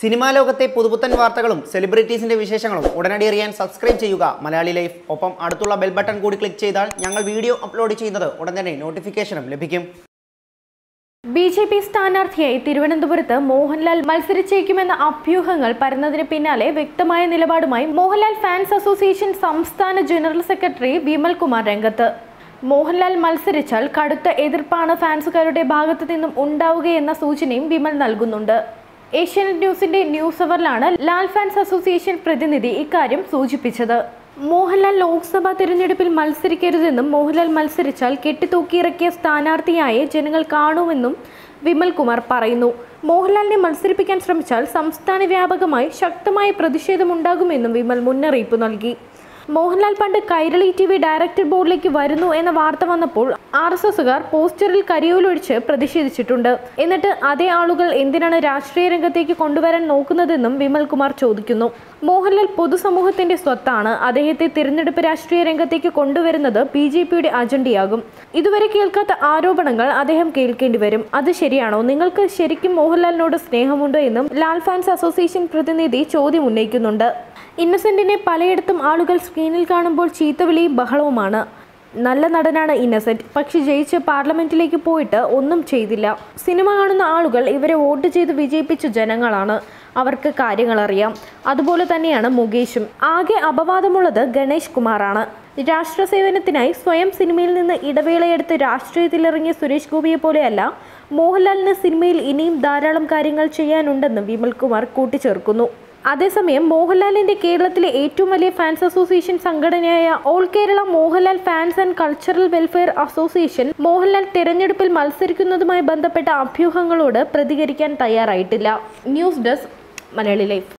Cinema ലോകത്തെ പുതുപുത്തൻ വാർത്തകളും സെലിബ്രിറ്റീസിന്റെ വിശേഷങ്ങളും ഉടനടി അറിയാൻ സബ്സ്ക്രൈബ് ചെയ്യുക. മലയാളി ലൈഫ്. ഒപ്പം അടുത്തുള്ള ബെൽ ബട്ടൺ കൂടി ക്ലിക്ക് ചെയ്താൽ ഞങ്ങൾ വീഡിയോ അപ്ലോഡ് ചെയ്യുന്നത് ഉടൻ തന്നെ നോട്ടിഫിക്കേഷനും ലഭിക്കും. ബി ജെ പി സ്ഥാനാർത്ഥിയായി തിരുവനന്തപുരത്ത് മോഹൻലാൽ മത്സരിച്ചേക്കുമെന്ന അഭ്യൂഹങ്ങൾ പരന്നതിന് പിന്നാലെ വ്യക്തമായ നിലപാടുമായി മോഹൻലാൽ ഫാൻസ് അസോസിയേഷൻ സംസ്ഥാന ജനറൽ സെക്രട്ടറി വിമൽകുമാർ രംഗത്ത്. മോഹൻലാൽ മത്സരിച്ചാൽ കടുത്ത എതിർപ്പാണ് ഫാൻസുകാരുടെ ഭാഗത്തു നിന്നും ഉണ്ടാവുകയെന്ന സൂചനയും വിമൽ നൽകുന്നുണ്ട്. ഏഷ്യാനെറ്റ് ന്യൂസിന്റെ ന്യൂസ് അവറിലാണ് ലാൽ ഫാൻസ് അസോസിയേഷൻ പ്രതിനിധി ഇക്കാര്യം സൂചിപ്പിച്ചത്. മോഹൻലാൽ ലോക്സഭാ തിരഞ്ഞെടുപ്പിൽ മത്സരിക്കരുതെന്നും മോഹൻലാൽ മത്സരിച്ചാൽ കെട്ടിത്തൂക്കിയിറക്കിയ സ്ഥാനാർത്ഥിയായി ജനങ്ങൾ കാണുമെന്നും വിമൽ കുമാർ പറയുന്നു. മോഹൻലാലിനെ മത്സരിപ്പിക്കാൻ ശ്രമിച്ചാൽ സംസ്ഥാന വ്യാപകമായി ശക്തമായ പ്രതിഷേധമുണ്ടാകുമെന്നും വിമൽ മുന്നറിയിപ്പ് നൽകി. മോഹൻലാൽ പണ്ട് കൈരളി ടി വി ഡയറക്ടർ ബോർഡിലേക്ക് വരുന്നു എന്ന വാർത്ത വന്നപ്പോൾ ആർ എസ് എസുകാർ പോസ്റ്ററിൽ കരിയോലൊഴിച്ച് പ്രതിഷേധിച്ചിട്ടുണ്ട്. എന്നിട്ട് അതേ ആളുകൾ എന്തിനാണ് രാഷ്ട്രീയ രംഗത്തേക്ക് കൊണ്ടുവരാൻ നോക്കുന്നതെന്നും വിമൽ കുമാർ ചോദിക്കുന്നു. മോഹൻലാൽ പൊതുസമൂഹത്തിന്റെ സ്വത്താണ്. അദ്ദേഹത്തെ തിരഞ്ഞെടുപ്പ് രാഷ്ട്രീയ രംഗത്തേക്ക് കൊണ്ടുവരുന്നത് ബി ജെ പിയുടെ അജണ്ടയാകും. ഇതുവരെ കേൾക്കാത്ത ആരോപണങ്ങൾ അദ്ദേഹം കേൾക്കേണ്ടി വരും. അത് ശരിയാണോ? നിങ്ങൾക്ക് ശരിക്കും മോഹൻലാലിനോട് സ്നേഹമുണ്ടോ എന്നും ലാൽ ഫാൻസ് അസോസിയേഷൻ പ്രതിനിധി ചോദ്യം ഉന്നയിക്കുന്നുണ്ട്. ഇന്നസെന്റിനെ പലയിടത്തും ആളുകൾ സ്ക്രീനിൽ കാണുമ്പോൾ ചീത്തവിളിയും ബഹളവുമാണ്. നല്ല നടനാണ് ഇന്നസെന്റ്. പക്ഷെ ജയിച്ച് പാർലമെന്റിലേക്ക് പോയിട്ട് ഒന്നും ചെയ്തില്ല. സിനിമ കാണുന്ന ആളുകൾ ഇവരെ വോട്ട് ചെയ്ത് വിജയിപ്പിച്ച ജനങ്ങളാണ്. അവർക്ക് കാര്യങ്ങൾ അറിയാം. അതുപോലെ തന്നെയാണ് മുകേഷും. ആകെ അപവാദമുള്ളത് ഗണേഷ് കുമാറാണ്. രാഷ്ട്ര സേവനത്തിനായി സ്വയം സിനിമയിൽ നിന്ന് ഇടവേളയെടുത്ത് രാഷ്ട്രീയത്തിലിറങ്ങിയ സുരേഷ് ഗോപിയെ പോലെയല്ല മോഹൻലാലിന് സിനിമയിൽ ഇനിയും ധാരാളം കാര്യങ്ങൾ ചെയ്യാനുണ്ടെന്ന് വിമൽകുമാർ കൂട്ടിച്ചേർക്കുന്നു. അതേസമയം മോഹൻലാലിന്റെ കേരളത്തിലെ ഏറ്റവും വലിയ ഫാൻസ് അസോസിയേഷൻ സംഘടനയായ all Kerala Mohanlal fans and cultural welfare association Mohanlal തെരഞ്ഞെടുപ്പിൽ മത്സരിക്കുന്നതുമായി ബന്ധപ്പെട്ട അഭ്യൂഹങ്ങളോട് പ്രതികരിക്കാൻ തയ്യാറായിട്ടില്ല. News desk Malayali life.